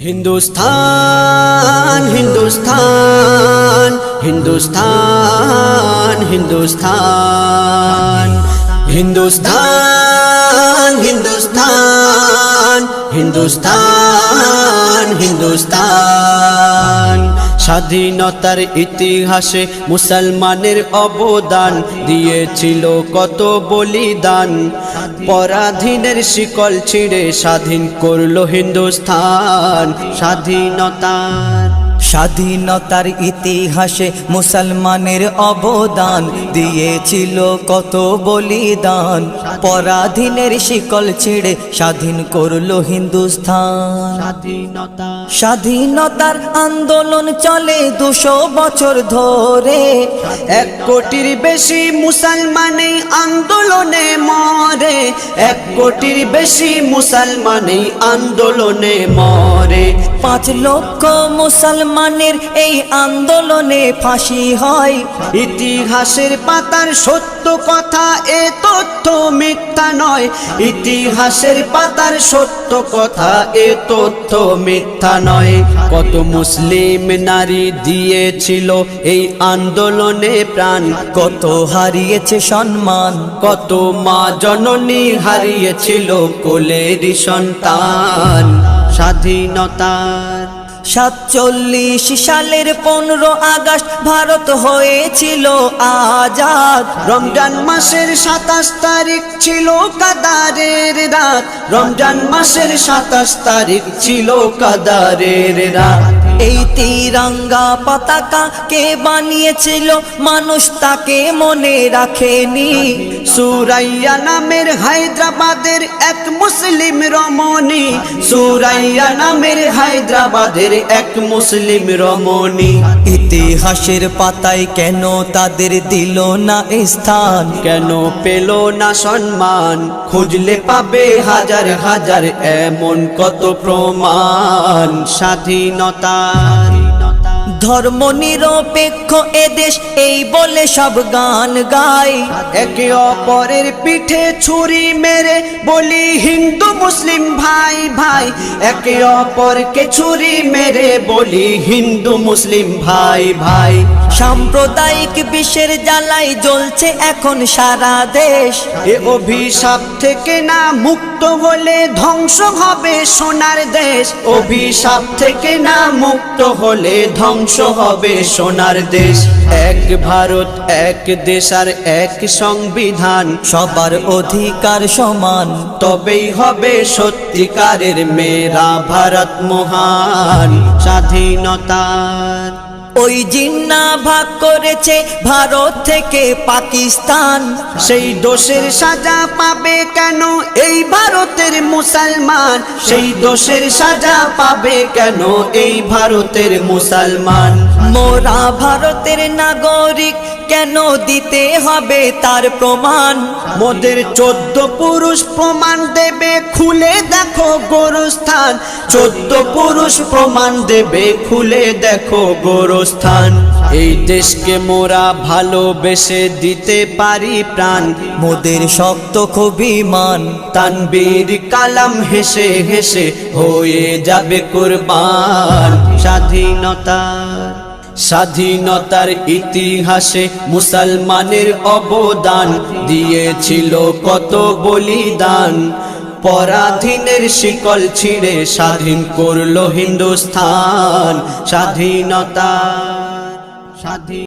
Hindustan, Hindustan, Hindustan, Hindustan, Hindustan, Hindustan, Hindustan, Hindustan. স্বাধীনতার ইতিহাসে মুসলমানের অবদান দিয়েছিল কত বলিদান। পরাধীনের শিকল ছিঁড়ে স্বাধীন করল হিন্দুস্থান। স্বাধীনতার স্বাধীনতার ইতিহাসে মুসলমানের অবদান দিয়েছিল কত বলিদান। পরাধীনের শিকল ছিঁড়ে স্বাধীন করল হিন্দুস্থান। স্বাধীনতা স্বাধীনতার আন্দোলন চলে দুশো বছর ধরে। এক কোটির বেশি মুসলমান আন্দোলনে এক কোটির বেশি মুসলমান আন্দোলনে মরে। পাঁচ লক্ষ মুসলমানের এই আন্দোলনে ফাঁসি হয়। ইতিহাসের পাতার সত্য কথা, এ তথ্য মিথ্যা। নয়, ইতিহাসের পাতার সত্য কথা, এ তথ্য মিথ্যা নয়। কত মুসলিম নারী দিয়েছিল এই আন্দোলনে প্রাণ, কত হারিয়েছে সম্মান, কত মা জননী হারিয়েছিল কোলের সন্তান। স্বাধীনতার সাতচল্লিশ সালের পনেরো আগস্ট ভারত হয়েছিল আজাদ। রমজান মাসের সাতাশ তারিখ ছিল কাদারের রাত। রমজান মাসের সাতাশ তারিখ ছিল কাদারের রাত। এই তিরঙ্গা পতাকা কে বানিয়েছিল? মানুষ তাকে মনে রাখেনি। সুরাইয়া নামের হায়দ্রাবাদের এক মুসলিম রমণী। সুরাইয়া নামের হায়দ্রাবাদের এক মুসলিম রমণী। ইতিহাসের পাতায় কেন তাদের দিল না স্থান? কেন পেল না সম্মান? খুঁজলে পাবে হাজার হাজার এমন কত প্রমাণ? Muhammad ধর্ম নিরপেক্ষ এদেশ এই বলে সব গান গায় একে অপরের পিঠে ছুরি মেরে বলি হিন্দু মুসলিম ভাই ভাই। একে অপরকে ছুরি মেরে বলি হিন্দু মুসলিম ভাই ভাই। সাম্প্রদায়িক বিষের জ্বালায় জ্বলছে এখন সারা দেশ। এ অভিশাপ থেকে না মুক্ত হলে ধ্বংস হবে সোনার দেশ। অভিশাপ থেকে না মুক্ত হলে ধ্বংস হবে সোনার দেশ। এক ভারত, এক দেশ আর এক সংবিধান। সবার অধিকার সমান। তবেই হবে সত্যিকারের মেরা ভারত মহান। স্বাধীনতার ওই জিন্না ভাগ করেছে ভারত থেকে পাকিস্তান। সেই দোষের সাজা পাবে কেন এই ভারতের মুসলমান? সেই দোষের সাজা পাবে কেন এই ভারতের মুসলমান? মোরা ভারতের নাগরিক কেন দিতে হবে তার প্রমাণ? মোদের চোদ্দ পুরুষ প্রমাণ দেবে খুলে দেখো গোরস্থান। চোদ্দ পুরুষ প্রমাণ দেবে খুলে দেখো গোরস্থান। এই দেশকে মোরা ভালোবেসে দিতে পারি প্রাণ। মোদের শক্ত খুবই মান তানবীর কালাম হেসে হেসে হয়ে যাবে কুরবান। স্বাধীনতার স্বাধীনতার ইতিহাসে মুসলমানের অবদান দিয়েছিল কত বলিদান। পরাধীনের শিকল ছিঁড়ে স্বাধীন করল হিন্দুস্থান। স্বাধীনতা, স্বাধীন